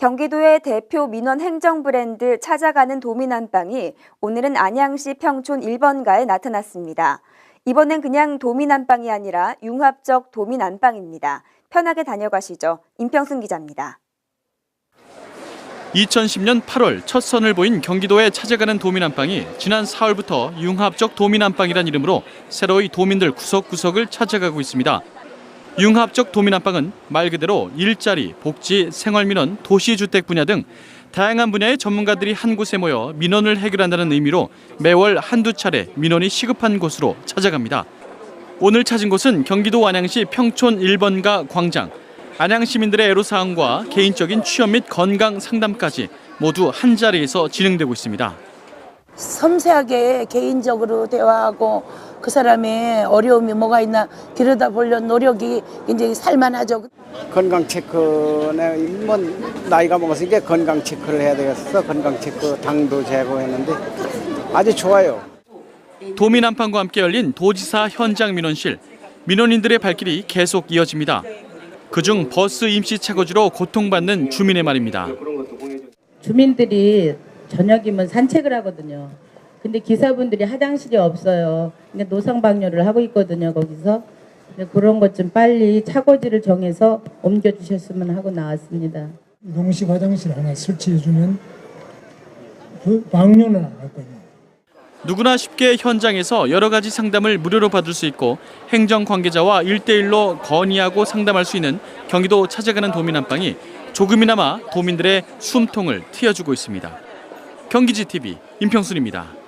경기도의 대표 민원 행정 브랜드 찾아가는 도민안방이 오늘은 안양시 평촌 1번가에 나타났습니다. 이번엔 그냥 도민안방이 아니라 융합적 도민안방입니다. 편하게 다녀가시죠. 임평순 기자입니다. 2010년 8월 첫 선을 보인 경기도에 찾아가는 도민안방이 지난 4월부터 융합적 도민안방이란 이름으로 새로이 도민들 구석구석을 찾아가고 있습니다. 융합적 도민안방은 말 그대로 일자리, 복지, 생활민원, 도시주택 분야 등 다양한 분야의 전문가들이 한 곳에 모여 민원을 해결한다는 의미로 매월 한두 차례 민원이 시급한 곳으로 찾아갑니다. 오늘 찾은 곳은 경기도 안양시 평촌 1번가 광장. 안양 시민들의 애로사항과 개인적인 취업 및 건강 상담까지 모두 한 자리에서 진행되고 있습니다. 섬세하게 개인적으로 대화하고 그 사람의 어려움이 뭐가 있나 들여다보려는 노력이 굉장히 살만하죠. 건강 체크는 뭐 나이가 먹었으니까 건강 체크를 해야 되겠어. 건강 체크 당도 제거했는데 아주 좋아요. 도민 안방과 함께 열린 도지사 현장 민원실. 민원인들의 발길이 계속 이어집니다. 그중 버스 임시 착오지로 고통받는 주민의 말입니다. 주민들이 저녁이면 산책을 하거든요. 근데 기사분들이 화장실이 없어요. 그러니까 노상방뇨를 하고 있거든요, 거기서. 근데 그런 것 좀 빨리 차고지를 정해서 옮겨주셨으면 하고 나왔습니다. 이동식 화장실 하나 설치해주면 그 방뇨는 안 할 거예요. 누구나 쉽게 현장에서 여러 가지 상담을 무료로 받을 수 있고 행정 관계자와 일대일로 건의하고 상담할 수 있는 경기도 찾아가는 도민 안방이 조금이나마 도민들의 숨통을 트여주고 있습니다. 경기지 TV 임평순입니다.